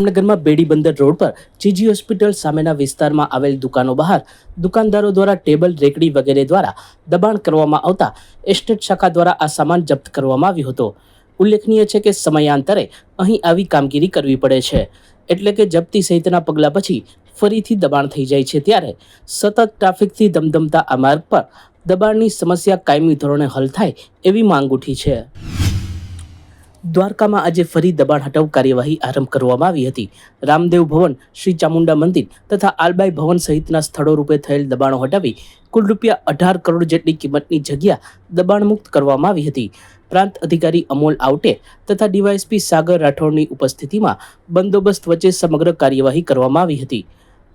જામનગરમાં બેડીબંદર રોડ પર જીજી હોસ્પિટલ સામેના વિસ્તારમાં આવેલ દુકાનો બહાર દુકાનદારો દ્વારા ટેબલ, રેકડી વગેરે દ્વારા દબાણ કરવામાં આવતા એસ્ટેટ શાખા દ્વારા આ સામાન જપ્ત કરવામાં આવ્યો હતો. ઉલ્લેખનીય છે કે સમયાંતરે અહીં આવી કામગીરી કરવી પડે છે. એટલે કે જપ્તી સહિતના પગલાં પછી ફરીથી દબાણ થઈ જાય છે ત્યારે સતત ટ્રાફિકથી ધમધમતા આ માર્ગ પર દબાણની સમસ્યા કાયમી ધોરણે હલ થાય એવી માંગ ઉઠી છે. દ્વારકામાં આજે ફરી દબાણ હટાવ કાર્યવાહી આરંભ કરવામાં આવી હતી. રામદેવ ભવન, શ્રી ચામુંડા મંદિર તથા આલબાઈ ભવન સહિતના સ્થળો રૂપે થયેલ દબાણો હટાવી કુલ રૂપિયા અઢાર કરોડ જેટલી કિંમતની જગ્યા દબાણમુક્ત કરવામાં આવી હતી. પ્રાંત અધિકારી અમોલ આવટે તથા ડીવાયએસપી સાગર રાઠોડની ઉપસ્થિતિમાં બંદોબસ્ત વચ્ચે સમગ્ર કાર્યવાહી કરવામાં આવી હતી.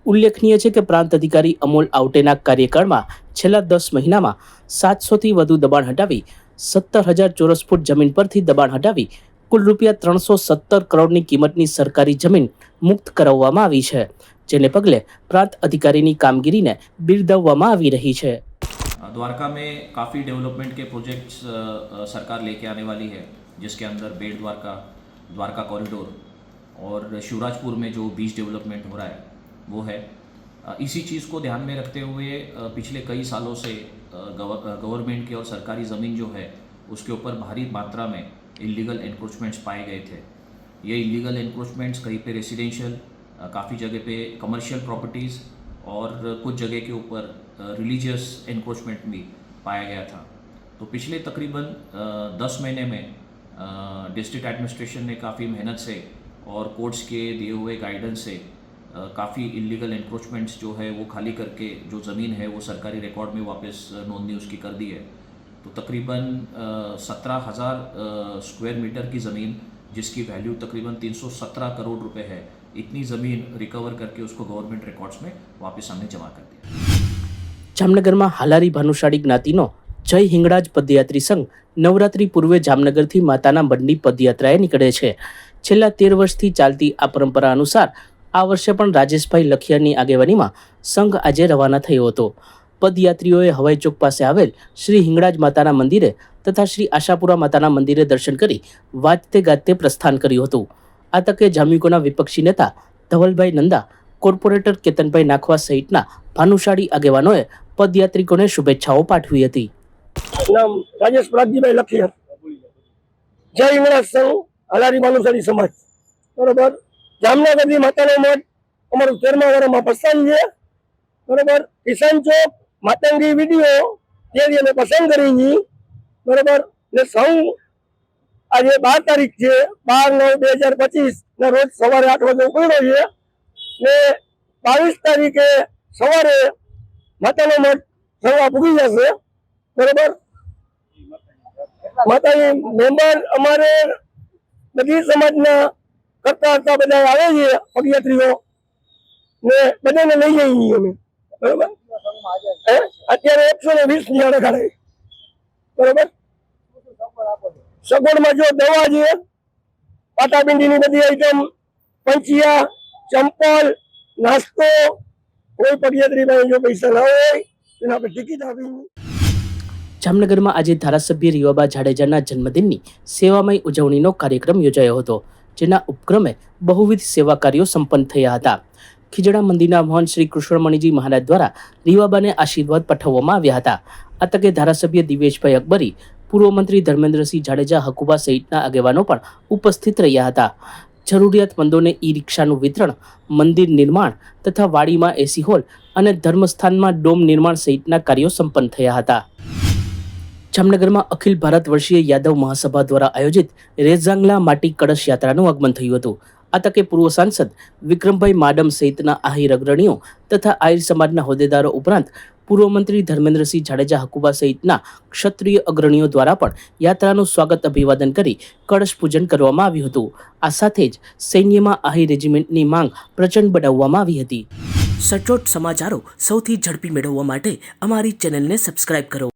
ઉલ્લેખનીય છે કે પ્રાંત અધિકારી અમોલ આવટેના કાર્યકાળમાં છેલ્લા દસ મહિનામાં સાતસોથી વધુ દબાણ હટાવી સત્તર હજાર ચોરસ ફૂટ જમીન પરથી દબાણ હટાવી કુલ રૂપિયા ત્રણસો સત્તર કરોડની કિંમતની સરકારી જમીન મુક્ત કરાવવામાં આવી છે જેને પગલે પ્રાંત અધિકારીની કામગીરીને બિરદાવવામાં આવી રહી છે द्वारका में काफ़ी डेवलपमेंट के प्रोजेक्ट्स अ, अ, सरकार लेके आने वाली है जिसके अंदर बेट द्वारका द्वारका कॉरिडोर और शिवराजपुर में जो बीच डेवलपमेंट हो रहा है वो है अ, इसी चीज़ को ध्यान में रखते हुए पिछले कई सालों से गव- गवर्नमेंट की और सरकारी ज़मीन जो है, उसके ऊपर भारी मात्रा में इलीगल एनक्रोचमेंट्स पाए गए थे। ये इलीगल एनक्रोचमेंट्स कहीं पे रेसिडेंशियल काफ़ी जगह पे कमर्शियल प्रॉपर्टीज़ और कुछ जगह के ऊपर रिलीजियस एनक्रोचमेंट भी पाया गया था। तो पिछले तकरीबन दस महीने में डिस्ट्रिक्ट एडमिनिस्ट्रेशन ने काफ़ी मेहनत से और कोर्ट्स के दिए हुए गाइडेंस से काफ़ी इलीगल एनक्रोचमेंट्स जो है वो खाली करके जो ज़मीन है वो सरकारी रिकॉर्ड में वापस अ, नोंदनी उसकी कर दी है तो तकरीबन सत्रह हज़ार स्क्वायर मीटर की ज़मीन जिसकी वैल्यू तकरीबन 317 करोड़ रुपए है इतनी ज़मीन रिकवर करके उसको गवर्नमेंट रिकॉर्ड्स में वापस हमने जमा कर दिया જામનગરમાં હાલારી ભાનુશાળી જ્ઞાતિનો જય હિંગળાજ પદયાત્રી સંઘ નવરાત્રી પૂર્વે જામનગરથી માતાના મઢની પદયાત્રાએ નીકળે છે છેલ્લા તેર વર્ષથી ચાલતી આ પરંપરા અનુસાર આ વર્ષે પણ રાજેશભાઈ લખિયાની આગેવાનીમાં સંઘ આજે રવાના થયો હતો. પદયાત્રીઓએ હવાઈ ચોક પાસે આવેલ શ્રી હિંગળાજ માતાના મંદિરે તથા શ્રી આશાપુરા માતાના મંદિરે દર્શન કરી વાજતે ગાજતે પ્રસ્થાન કર્યું હતું. આ તકે જામ્યુકોના વિપક્ષી નેતા ધવલભાઈ નંદા, કોર્પોરેટર કેતનભાઈ નાખવા સહિતના ભાનુશાળી આગેવાનોએ પદયાત્રિકોને શુભેચ્છાઓ પાઠવી હતી. નામ જય હલારી સમાજ. બરોબર? જામનગરની માતાનો મઠ અમારું તેરમા વર્ષમાં પસંદ છે. બરોબર? કિસાન ચોક, માતંગી વીડિયો, જે અમે પસંદ કરી છે. બરોબર? ને સૌ આજે બાર તારીખ છે, બાર નવ બે હજાર પચીસ ના રોજ સવારે આઠ વાગે ઉપડ્યો છે. ને બાવીસ તારીખે સવારે માતાનો મઠ સવા પૂગી જશે. બરોબર? માતાજી મેમ્બર અમારે બધી સમાજના કરતા કરતા બધા આવે છે પગયાત્રીઓ ને બધાને લઈ જઈએ છીએ અમે. બરોબર? હે? અત્યારે એકસો ને વીસની આડે કાઢે બરોબર? સગવડમાં જો દવા છે પાટાબિંડીની બધી આઈટમ પંચિયા, ચંપલ, નાસ્તો, કોઈ પગયાત્રી પાસે જો પૈસા ના હોય તેના આપણે ટિકિટ આપી જામનગરમાં આજે ધારાસભ્ય રીવાબા જાડેજાના જન્મદિનની સેવામય ઉજવણીનો કાર્યક્રમ યોજાયો હતો. જેના ઉપક્રમે બહુવિધ સેવા કાર્યો સંપન્ન થયા હતા. ખીજડા મંદિરના મહંત શ્રી કૃષ્ણમણીજી મહારાજ દ્વારા રીવાબાને આશીર્વાદ પાઠવવામાં આવ્યા હતા. આ તકે ધારાસભ્ય દિવેશભાઈ અકબરી, પૂર્વ મંત્રી ધર્મેન્દ્રસિંહ જાડેજા, હકુબા સહિતના આગેવાનો પણ ઉપસ્થિત રહ્યા હતા. જરૂરિયાતમંદોને ઈ રિક્ષાનું વિતરણ, મંદિર નિર્માણ તથા વાડીમાં એસી હોલ અને ધર્મસ્થાનમાં ડોમ નિર્માણ સહિતના કાર્યો સંપન્ન થયા હતા. જામનગરમાં અખિલ ભારત વર્ષીય યાદવ મહાસભા દ્વારા આયોજિત રેઝાંગલા માટી કળશ યાત્રાનું આગમન થયું હતું. આ તકે પૂર્વ સાંસદ વિક્રમભાઈ માડમ સહિતના આહિર અગ્રણીઓ તથા આહિર સમાજના હોદ્દેદારો ઉપરાંત પૂર્વ મંત્રી ધર્મેન્દ્રસિંહ જાડેજા હકુબા સહિતના ક્ષત્રિય અગ્રણીઓ દ્વારા પણ યાત્રાનું સ્વાગત અભિવાદન કરી કળશ પૂજન કરવામાં આવ્યું હતું. આ સાથે જ સૈન્યમાં આહિર રેજિમેન્ટની માંગ પ્રચંડ બનાવવામાં આવી હતી. સચોટ સમાચારો સૌથી ઝડપી મેળવવા માટે અમારી ચેનલને સબસ્ક્રાઇબ કરો.